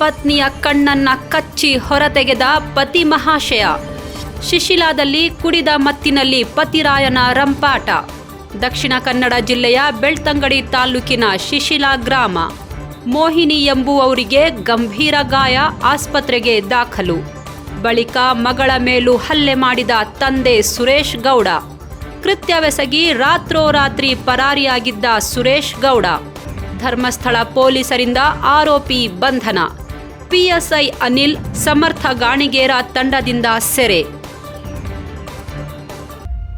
ಪತ್ನಿಯ ಕಣ್ಣನ್ನ ಕಚ್ಚಿ ಹೊರತೆಗೆದ ಪತಿ ಮಹಾಶಯ. ಶಿಶಿಲಾದಲ್ಲಿ ಕುಡಿದ ಮತ್ತಿನಲ್ಲಿ ಪತಿರಾಯನ ರಂಪಾಟ. ದಕ್ಷಿಣ ಕನ್ನಡ ಜಿಲ್ಲೆಯ ಬೆಳ್ತಂಗಡಿ ತಾಲೂಕಿನ ಶಿಶಿಲಾ ಗ್ರಾಮ. ಮೋಹಿನಿ ಎಂಬುವವರಿಗೆ ಗಂಭೀರ ಗಾಯ ಆಸ್ಪತ್ರೆಗೆ ದಾಖಲು. ಬಳಿಕ ಮಗಳ ಮೇಲೂ ಹಲ್ಲೆ ಮಾಡಿದ ತಂದೆ ಸುರೇಶ್ ಗೌಡ. ಕೃತ್ಯವೆಸಗಿ ರಾತ್ರೋರಾತ್ರಿ ಪರಾರಿಯಾಗಿದ್ದ ಸುರೇಶ್ ಗೌಡ. ಧರ್ಮಸ್ಥಳ ಪೊಲೀಸರಿಂದ ಆರೋಪಿ ಬಂಧನ. ಪಿಎಸ್ಐ ಅನಿಲ್ ಸಮರ್ಥ ಗಾಣಿಗೇರ ತಂಡದಿಂದ ಸೆರೆ.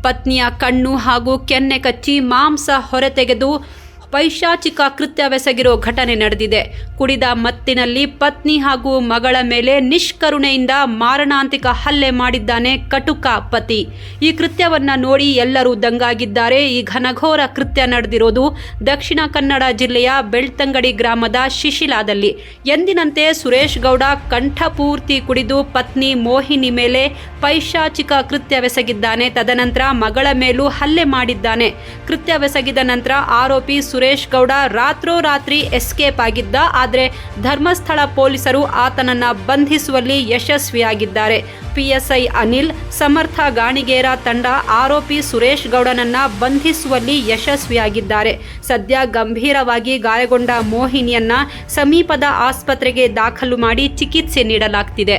ಪತ್ನಿಯ ಕಣ್ಣು ಹಾಗೂ ಕೆನ್ನೆ ಕಚ್ಚಿ ಮಾಂಸ ಹೊರತೆಗೆದು ಪೈಶಾಚಿಕ ಕೃತ್ಯವೆಸಗಿರೋ ಘಟನೆ ನಡೆದಿದೆ. ಕುಡಿದ ಮತ್ತಿನಲ್ಲಿ ಪತ್ನಿ ಹಾಗೂ ಮಗಳ ಮೇಲೆ ನಿಷ್ಕರುಣೆಯಿಂದ ಮಾರಣಾಂತಿಕ ಹಲ್ಲೆ ಮಾಡಿದ್ದಾನೆ ಕಟುಕ ಪತಿ. ಈ ಕೃತ್ಯವನ್ನ ನೋಡಿ ಎಲ್ಲರೂ ದಂಗಾಗಿದ್ದಾರೆ. ಈ ಘನಘೋರ ಕೃತ್ಯ ನಡೆದಿರೋದು ದಕ್ಷಿಣ ಕನ್ನಡ ಜಿಲ್ಲೆಯ ಬೆಳ್ತಂಗಡಿ ಗ್ರಾಮದ ಶಿಶಿಲಾದಲ್ಲಿ. ಎಂದಿನಂತೆ ಸುರೇಶ್ ಗೌಡ ಕಂಠಪೂರ್ತಿ ಕುಡಿದು ಪತ್ನಿ ಮೋಹಿನಿ ಮೇಲೆ ಪೈಶಾಚಿಕ ಕೃತ್ಯವೆಸಗಿದ್ದಾನೆ ತದನಂತರ ಮಗಳ ಮೇಲೂ ಹಲ್ಲೆ ಮಾಡಿದ್ದಾನೆ. ಕೃತ್ಯವೆಸಗಿದ ನಂತರ ಆರೋಪಿ ಗೌಡ ರಾತ್ರೋರಾತ್ರಿ ಎಸ್ಕೇಪ್ ಆಗಿದ್ದ, ಆದರೆ ಧರ್ಮಸ್ಥಳ ಪೊಲೀಸರು ಆತನನ್ನ ಬಂಧಿಸುವಲ್ಲಿ ಯಶಸ್ವಿಯಾಗಿದ್ದಾರೆ. ಪಿಎಸ್ಐ ಅನಿಲ್, ಸಮರ್ಥ ಗಾಣಿಗೇರ ತಂಡ ಆರೋಪಿ ಸುರೇಶ್ ಗೌಡನನ್ನ ಬಂಧಿಸುವಲ್ಲಿ ಯಶಸ್ವಿಯಾಗಿದ್ದಾರೆ. ಸದ್ಯ ಗಂಭೀರವಾಗಿ ಗಾಯಗೊಂಡ ಮೋಹಿನಿಯನ್ನ ಸಮೀಪದ ಆಸ್ಪತ್ರೆಗೆ ದಾಖಲು ಮಾಡಿ ಚಿಕಿತ್ಸೆ ನೀಡಲಾಗ್ತಿದೆ.